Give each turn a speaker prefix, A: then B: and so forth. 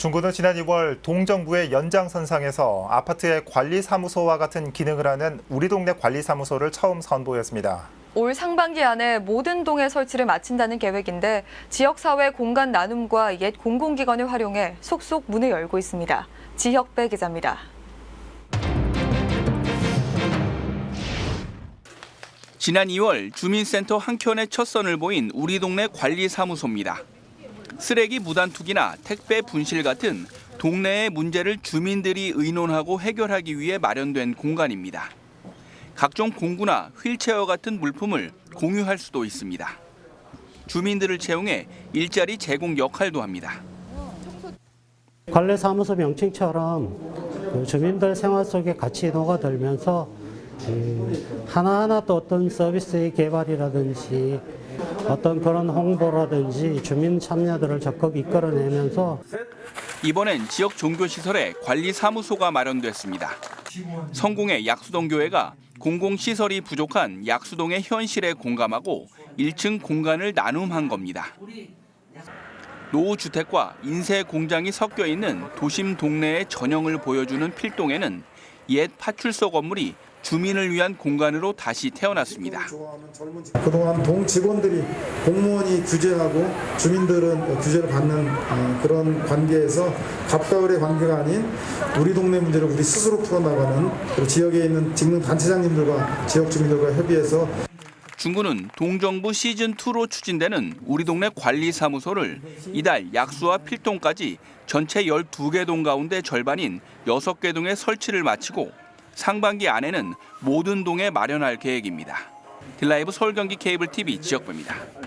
A: 중구는 지난 2월 동정부의 연장선상에서 아파트의 관리사무소와 같은 기능을 하는 우리 동네 관리사무소를 처음 선보였습니다.
B: 올 상반기 안에 모든 동에 설치를 마친다는 계획인데 지역사회 공간 나눔과 옛 공공기관을 활용해 속속 문을 열고 있습니다. 지혁배 기자입니다.
C: 지난 2월 주민센터 한켠에 첫 선을 보인 우리 동네 관리사무소입니다. 쓰레기 무단 투기나 택배 분실 같은 동네의 문제를 주민들이 의논하고 해결하기 위해 마련된 공간입니다. 각종 공구나 휠체어 같은 물품을 공유할 수도 있습니다. 주민들을 채용해 일자리 제공 역할도 합니다.
D: 관례사무소 명칭처럼 그 주민들 생활 속에 같이 녹아들면서 그 하나하나 또 어떤 서비스의 개발이라든지 어떤 그런 홍보라든지 주민 참여들을 적극 이끌어내면서
C: 이번엔 지역 종교시설에 관리사무소가 마련됐습니다. 성공의 약수동 교회가 공공시설이 부족한 약수동의 현실에 공감하고 1층 공간을 나눔한 겁니다. 노후 주택과 인쇄 공장이 섞여 있는 도심 동네의 전형을 보여주는 필동에는 옛 파출소 건물이 주민을 위한 공간으로 다시 태어났습니다.
E: 그동안 동 직원들이 공무원이 규제하고 주민들은 규제를 받는 어, 그런 관계에서 갑과을의 관계가 아닌 우리 동네 문제를 우리 스스로 풀어나가는 지역에 있는 직능 단체장님들과 지역 주민들과 협의해서
C: 중구는 동정부 시즌2로 추진되는 우리 동네 관리사무소를 이달 약수와 필동까지 전체 12개 동 가운데 절반인 6개 동에 설치를 마치고 상반기 안에는 모든 동에 마련할 계획입니다. 딜라이브 서울 경기 케이블 TV 지역부입니다.